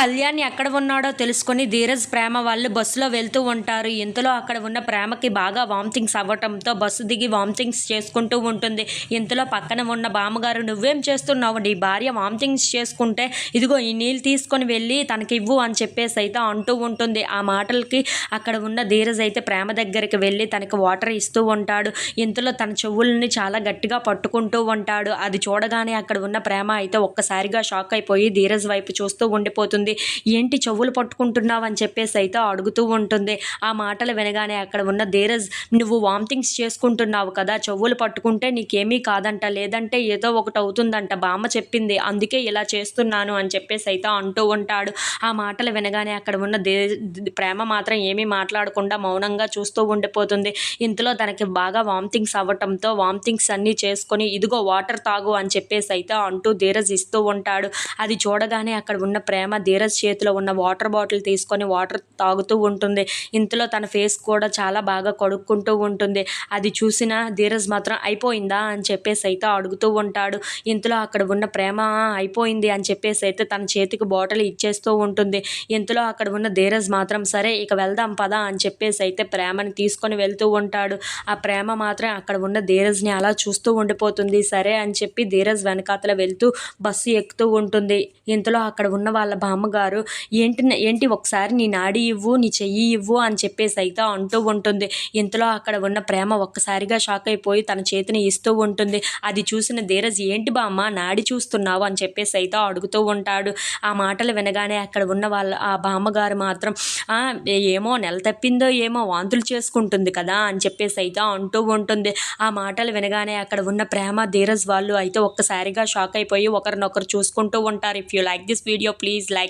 కళ్యాణ్ ఎక్కడ ఉన్నాడో తెలుసుకొని ధీరజ్ ప్రేమ వాళ్ళు బస్సులో వెళ్తూ ఉంటారు. ఇంతలో అక్కడ ఉన్న ప్రేమకి బాగా వామిటింగ్స్ అవ్వటంతో బస్సు దిగి వామిటింగ్స్ చేసుకుంటూ ఉంటుంది. ఇంతలో పక్కన ఉన్న బామ్మగారు నువ్వేం చేస్తున్నావు? నీ భార్య వామిటింగ్స్ చేసుకుంటే ఇదిగో ఈ నీళ్ళు తీసుకొని వెళ్ళి తనకి ఇవ్వు అని చెప్పేసి అయితే అంటూ ఉంటుంది. ఆ మాటలకి అక్కడ ఉన్న ధీరజ్ అయితే ప్రేమ దగ్గరికి వెళ్ళి తనకి వాటర్ ఇస్తూ ఉంటాడు. ఇంతలో తన చెవుల్ని చాలా గట్టిగా పట్టుకుంటూ ఉంటాడు. అది చూడగానే అక్కడ ఉన్న ప్రేమ అయితే ఒక్కసారిగా షాక్ అయిపోయి ధీరజ్ వైపు చూస్తూ ఉండిపోతుంది. ఏంటి చెవులు పట్టుకుంటున్నావు అని చెప్పేసి అయితే అడుగుతూ ఉంటుంది. ఆ మాటలు వినగానే అక్కడ ఉన్న ధీరజ్ నువ్వు వామిటింగ్స్ చేసుకుంటున్నావు కదా చెవులు పట్టుకుంటే నీకేమీ కాదంట. లేదంటే ఏదో ఒకటి అవుతుందంట. బామ్మ చెప్పింది. అందుకే ఇలా చేస్తున్నాను అని చెప్పేసి అయితే అంటూ ఉంటాడు. ఆ మాటలు వినగానే అక్కడ ఉన్న దే ప్రేమ మాత్రం ఏమీ మాట్లాడకుండా మౌనంగా చూస్తూ ఉండిపోతుంది. ఇంతలో తనకి బాగా వామిటింగ్స్ అవ్వటంతో వామిటింగ్స్ అన్నీ చేసుకొని ఇదిగో వాటర్ తాగు అని చెప్పేసి అయితే అంటూ ధీరజ్ ఇస్తూ ఉంటాడు. అది చూడగానే అక్కడ ఉన్న ప్రేమ ధీరజ్ చేతిలో ఉన్న వాటర్ బాటిల్ తీసుకొని వాటర్ తాగుతూ ఉంటుంది. ఇంతలో తన ఫేస్ కూడా చాలా బాగా కడుక్కుంటూ ఉంటుంది. అది చూసిన ధీరజ్ మాత్రం అయిపోయిందా అని చెప్పేసి అయితే అడుగుతూ ఉంటాడు. ఇంతలో అక్కడ ఉన్న ప్రేమ అయిపోయింది అని చెప్పేసి అయితే తన చేతికి బాటిల్ ఇచ్చేస్తూ ఉంటుంది. ఇంతలో అక్కడ ఉన్న ధీరజ్ మాత్రం సరే ఇక వెళ్దాం పదా అని చెప్పేసి అయితే ప్రేమని తీసుకొని వెళ్తూ ఉంటాడు. ఆ ప్రేమ మాత్రం అక్కడ ఉన్న ధీరజ్ని అలా చూస్తూ ఉండిపోతుంది. సరే అని చెప్పి ధీరజ్ వెనకాతల వెళ్తూ బస్సు ఎక్కుతూ ఉంటుంది. ఇంతలో అక్కడ ఉన్న వాళ్ళ అమ్మగారు ఏంటి ఏంటి ఒకసారి నీ నాడి ఇవ్వు నీ చెయ్యి ఇవ్వు అని చెప్పేసి అయితే అంటూ ఉంటుంది. ఇంతలో అక్కడ ఉన్న ప్రేమ ఒక్కసారిగా షాక్ అయిపోయి తన చేతిని ఇస్తూ ఉంటుంది. అది చూసిన ధీరజ్ ఏంటి బామ్మ నాడి చూస్తున్నావు అని చెప్పేసి అయితే అడుగుతూ ఉంటాడు. ఆ మాటలు వినగానే అక్కడ ఉన్న వాళ్ళ ఆ బామ్మగారు మాత్రం ఏమో నెల తప్పిందో ఏమో వాంతులు చేసుకుంటుంది కదా అని చెప్పేసి అయితే అంటూ ఉంటుంది. ఆ మాటలు వినగానే అక్కడ ఉన్న ప్రేమ ధీరజ్ వాళ్ళు అయితే ఒక్కసారిగా షాక్ అయిపోయి ఒకరినొకరు చూసుకుంటూ ఉంటారు. If you like this video please like